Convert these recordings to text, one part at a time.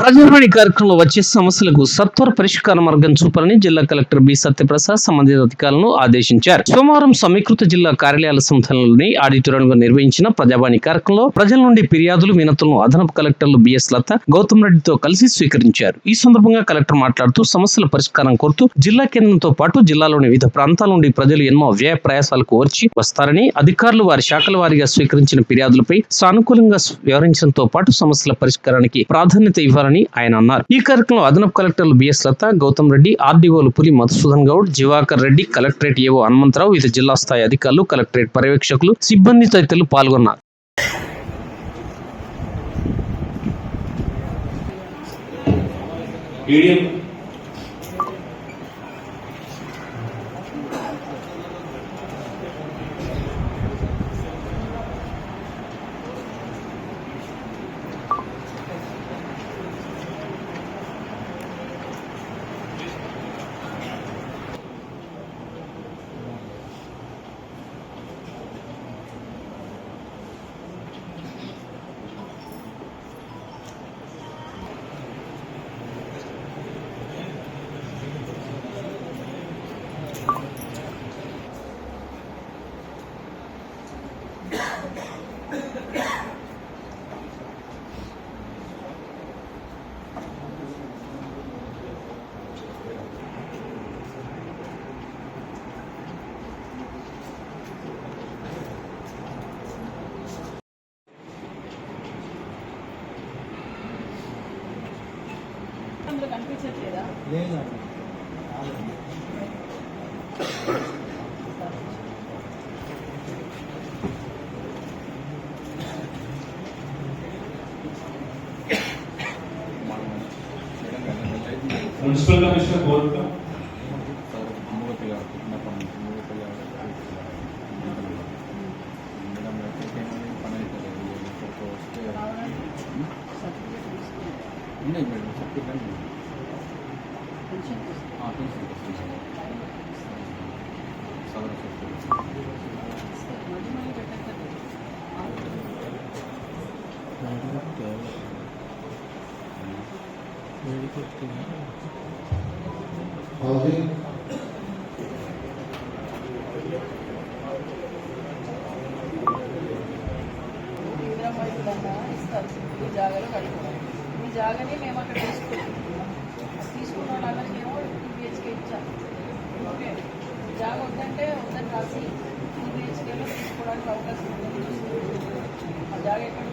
ప్రజావాణి కార్యక్రమంలో వచ్చే సమస్యలకు సత్వర పరిష్కార మార్గం చూపాలని జిల్లా కలెక్టర్ బి సత్యప్రసాద్ సంబంధిత అధికారులను ఆదేశించారు. సోమవారం సమీకృత జిల్లా కార్యాలయాల సంస్థలలోని ఆడిటోరియంలో నిర్వహించిన ప్రజావాణి కార్యక్రమంలో ప్రజల నుండి ఫిర్యాదులు వినతులను అదనపు కలెక్టర్లు బిఎస్ లత గౌతమ్ రెడ్డితో కలిసి స్వీకరించారు. ఈ సందర్భంగా కలెక్టర్ మాట్లాడుతూ సమస్యల పరిష్కారం కోరుతూ జిల్లా కేంద్రంతో పాటు జిల్లాలోని వివిధ ప్రాంతాల నుండి ప్రజలు ఎన్నో వ్యయ ప్రయాసాలకు వచ్చి వస్తారని అధికారులు వారి శాఖల వారీగా స్వీకరించిన ఫిర్యాదులపై సానుకూలంగా వివరించడంతో పాటు సమస్యల పరిష్కారానికి ప్రాధాన్యత ఇవ్వాలని ఆయన అన్నారు. ఈ కార్యక్రమంలో అదనపు కలెక్టర్లు బిఎస్ లత గౌతమ్ రెడ్డి ఆర్డీఓలు పులి మధుసూదన్ గౌడ్ జివాకర్ రెడ్డి కలెక్టరేట్ ఏవో హనుమంతరావు వివిధ జిల్లా స్థాయి అధికారులు కలెక్టరేట్ పర్యవేక్షకులు సిబ్బంది తదితరులు పాల్గొన్నారు. మీడియం అందులో కనిపించట్లేదా? లేదు మున్సిపల్ కమిషనర్ కోరుతా. పెన్షన్ మళ్ళీ మళ్ళీ పెట్టక్కర్లేదు హౌసింగ్ ఇందిరా మైకులన్నా ఇస్తారు ఈ జాగాలో కట్టుకోవాలి ఈ జాగాని మేము అక్కడ తీసుకున్నాం తీసుకున్న వాళ్ళందరికీ ఏమో టూ బిహెచ్కే ఇచ్చాం ఓకే. జాగ జాగా వద్దంటే వద్దని రాసి టూ బిహెచ్కేలో తీసుకోవడానికి అవకాశం ఉంది ఆ జాగా ఎక్కడ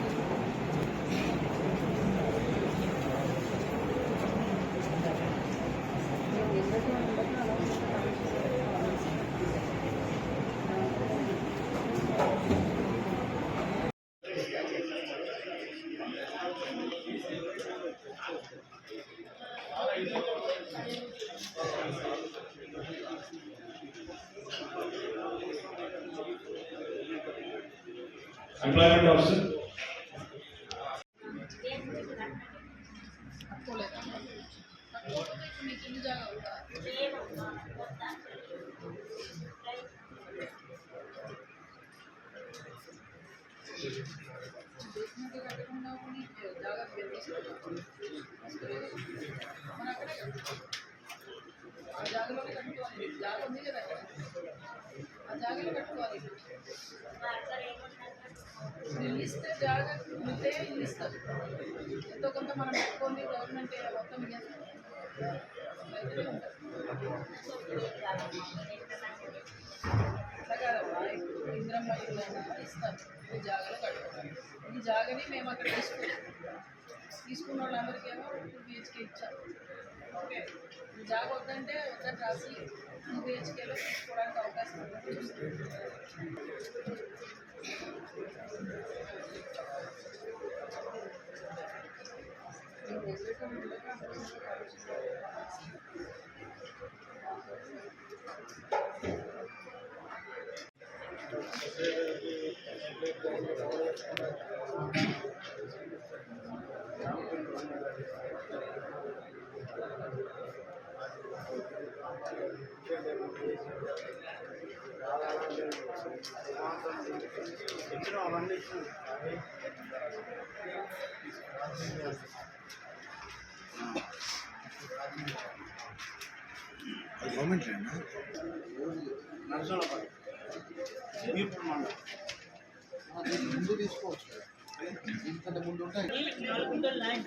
పెట్టేసుకోవాలి మన అక్కడే కట్టుకోవాలి. ఆ జాగాలోనే కట్టుకోవాలి జాగా ఉంది కదా అక్కడ ఆ జాగాలో కట్టుకోవాలి ఇల్లు ఇస్తే జాగా ఉంటే ఇల్లు ఇస్తారు ఎంతో కొంత మనం పెట్టుకొని గవర్నమెంట్ మొత్తం ఇయ్యదు. రైతులే ఉంటారు. అట్లా కాదమ్మా ఇప్పుడు ఇంద్రమ్మ ఇల్లు అయినా ఇస్తారు ఈ జాగాలో కట్టుకోవాలి ఈ జాగాని మేము అక్కడ తీసుకున్నాం తీసుకున్న వాళ్ళందరికీ ఏమో టూ బిహెచ్కే ఇచ్చారు ఓకే ఈ జాగా వద్దంటే వద్దని రాసి టూ బిహెచ్కేలో తీసుకోవడానికి అవకాశం అవన్నీ గవర్నమెంట్ ముందు తీసుకోవచ్చు. దీనికంటే ముందు ఉంటాయి ఉన్నాయి